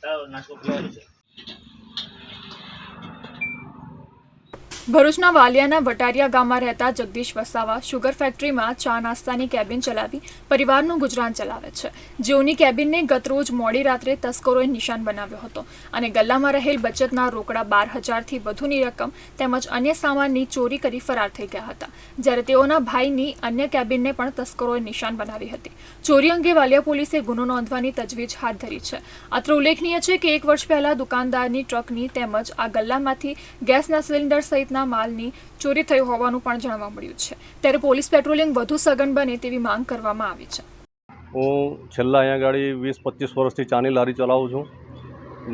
Tao, nasa ko ભરૂચના વાલિયાના વટારિયા ગામમાં રહેતા જગદીશ વસાવા શુગર ફેક્ટરીમાં ચા નાસ્તાની કેબિન ચલાવી પરિવારનું ગુજરાન ચલાવે છે. જેઓની કેબિનને ગતરોજ મોડી રાત્રે તસ્કરોએ નિશાન બનાવ્યો હતો અને ગલ્લામાં રહેલ બચતના રોકડા બાર હજારથી વધુની રકમ તેમજ અન્ય સામાનની ચોરી કરી ફરાર થઈ ગયા હતા. જ્યારે તેઓના ભાઈની અન્ય કેબિનને પણ તસ્કરોએ નિશાન બનાવી હતી. ચોરી અંગે વાલિયા પોલીસે ગુનો નોંધવાની તજવીજ હાથ ધરી છે. અત્રે ઉલ્લેખનીય છે કે એક વર્ષ પહેલા દુકાનદારની ટ્રકની તેમજ આ ગલ્લામાંથી ગેસના સિલિન્ડર સહિતના માલની ચોરી થઈ હોવાનું પણ જાણવા મળ્યું છે. ત્યારે પોલીસ પેટ્રોલિંગ વધુ સઘન બને તેવી માંગ કરવામાં આવી છે. હું છેલ્લા અહીંયા ગાડી વીસ પચીસ વર્ષથી ચાની લારી ચલાવું છું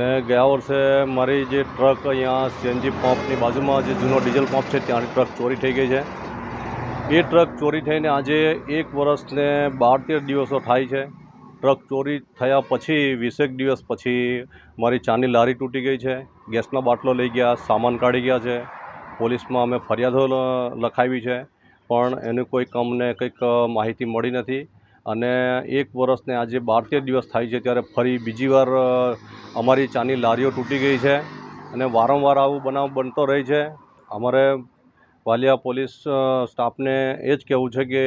ને ગયા વર્ષે મારી જે ટ્રક અહીંયા સીએનજી પંપની બાજુમાં જે જૂનો ડીઝલ પંપ છે ત્યાંની ટ્રક ચોરી થઈ ગઈ છે. એ ટ્રક ચોરી થઈને આજે એક વર્ષને બાર તેર દિવસો થાય છે. ટ્રક ચોરી થયા પછી, વીસેક દિવસ પછી મારી ચાની લારી તૂટી ગઈ છે. ગેસનો બાટલો લઈ ગયા, સામાન કાઢી ગયા છે. પોલીસમાં અમે ફરિયાદો લખાવી છે, પણ એનું કોઈ કમને કંઈક માહિતી મળી નથી. અને એક વર્ષને આજે બાર તેર દિવસ થાય છે, ત્યારે ફરી બીજી વાર અમારી ચાની લારીઓ તૂટી ગઈ છે અને વારંવાર આવું બનાવ બનતો રહે છે. અમારે વાલિયા પોલીસ સ્ટાફને એ જ કહેવું છે કે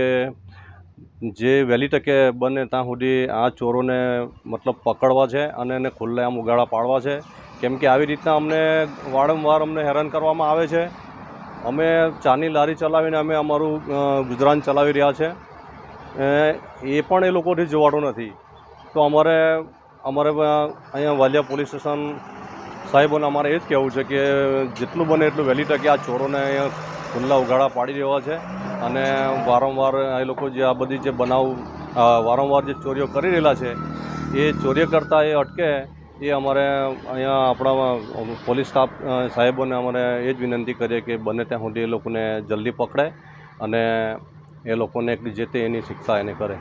જે વહેલી તકે બને ત્યાં સુધી આ ચોરોને મતલબ પકડવા છે અને એને ખુલ્લેઆમ ઉગાડા પાડવા છે. કેમ કે આવી રીતના અમને વારંવાર અમને હેરાન કરવામાં આવે છે. અમે ચાની લારી ચલાવીને અમે અમારું ગુજરાન ચલાવી રહ્યા છે. એ પણ એ લોકોથી જોવાતું નથી. તો અમારે અમારે અહીંયા વાલિયા પોલીસ સ્ટેશન સાહેબોને અમારે એ જ કહેવું છે કે જેટલું બને એટલું વહેલી તકે આ ચોરોને અહીંયા ખુલ્લા ઉઘાડા પાડી દેવા છે. અને વારંવાર એ લોકો જે આ બધી જે બનાવ વારંવાર જે ચોરીઓ કરી રહેલા છે, એ ચોરીઓ કરતાં એ અટકે એ અમારે અહીંયા આપણા પોલીસ સ્ટાફ સાહેબોને અમારે એ જ વિનંતી કરીએ કે બને ત્યાં સુધી એ લોકોને જલ્દી પકડે અને એ લોકોને જે તે એની શિક્ષા એને કરે.